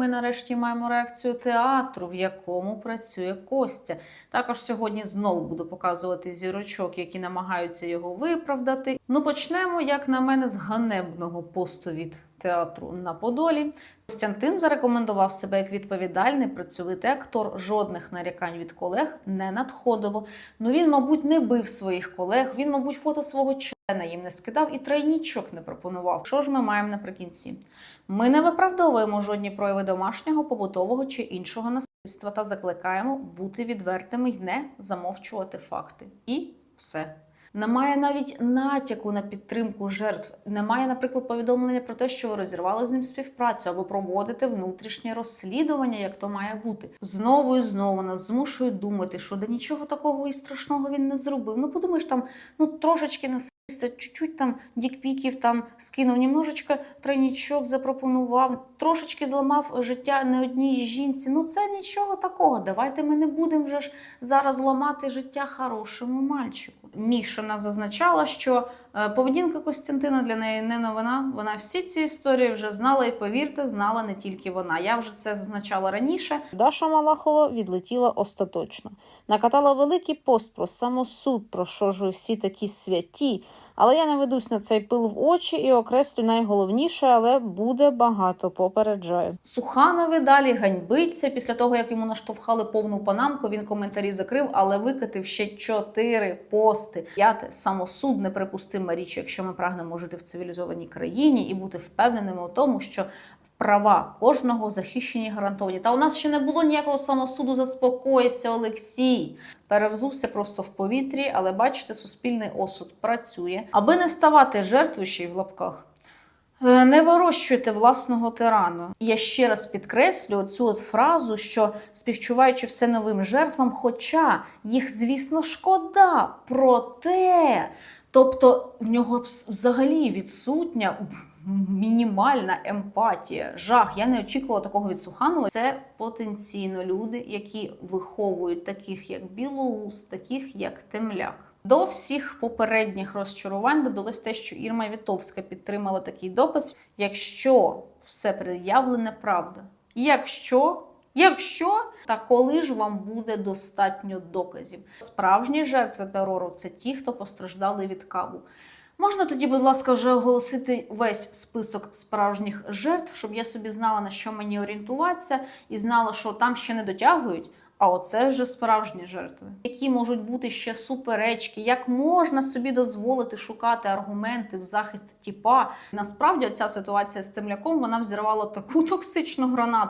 ми нарешті маємо реакцію театру, в якому працює Костя. Також сьогодні знову буду показувати зірочок, які намагаються його виправдати. Ну почнемо, як на мене, з ганебного посту від театру на Подолі. Костянтин зарекомендував себе як відповідальний працьовитий актор. Жодних нарікань від колег не надходило. Ну він, мабуть, не бив своїх колег. Він, мабуть, фото свого їм не скидав і тройнічок не пропонував. Що ж ми маємо наприкінці? Ми не виправдовуємо жодні прояви домашнього, побутового чи іншого насильства та закликаємо бути відвертими й не замовчувати факти. І все. Немає навіть натяку на підтримку жертв. Немає, наприклад, повідомлення про те, що ви розірвали з ним співпрацю або проводите внутрішнє розслідування, як то має бути. Знову і знову нас змушують думати, що да нічого такого і страшного він не зробив. Ну подумаєш, там ну трошечки насильства, чуть-чуть там дікпіків там скинув, немножечко тройнічок запропонував, трошечки зламав життя не одній жінці. Ну це нічого такого. Давайте ми не будемо вже ж зараз ламати життя хорошому мальчику. Мішина зазначала, що поведінка Костянтина для неї не новина. Вона всі ці історії вже знала, і повірте, знала не тільки вона. Я вже це зазначала раніше. Даша Малахова відлетіла остаточно. Накатала великий пост про самосуд, про що ж ви всі такі святі. Але я не ведусь на цей пил в очі і окреслю найголовніше, але буде багато, попереджаю. Суханові далі ганьбиться. Після того, як йому наштовхали повну панамку, він коментарі закрив, але викатив ще чотири пости. П'яте самосуд неприпустима річ, якщо ми прагнемо жити в цивілізованій країні і бути впевненими у тому, що права кожного захищені гарантовані. Та у нас ще не було ніякого самосуду. Заспокоїся, Олексій. Перевзувся просто в повітрі, але бачите, суспільний осуд працює. Аби не ставати жертвою в лапках. Е, Не вирощуйте власного тирану. Я ще раз підкреслю цю от фразу, що співчуваючи все новим жертвам, хоча їх, звісно, шкода, проте. Тобто в нього взагалі відсутня мінімальна емпатія, жах. Я не очікувала такого від Суханова. Це потенційно люди, які виховують таких як Білоус, таких як Темляк. До всіх попередніх розчарувань додалось те, що Ірма Вітовська підтримала такий допис: якщо все пред'явлене правда, якщо. Якщо та коли ж вам буде достатньо доказів, справжні жертви терору це ті, хто постраждали від кабу. Можна тоді, будь ласка, вже оголосити весь список справжніх жертв, щоб я собі знала, на що мені орієнтуватися, і знала, що там ще не дотягують. А оце вже справжні жертви, які можуть бути ще суперечки, як можна собі дозволити шукати аргументи в захист тіпа. Насправді, ця ситуація з темляком вона взірвала таку токсичну гранату.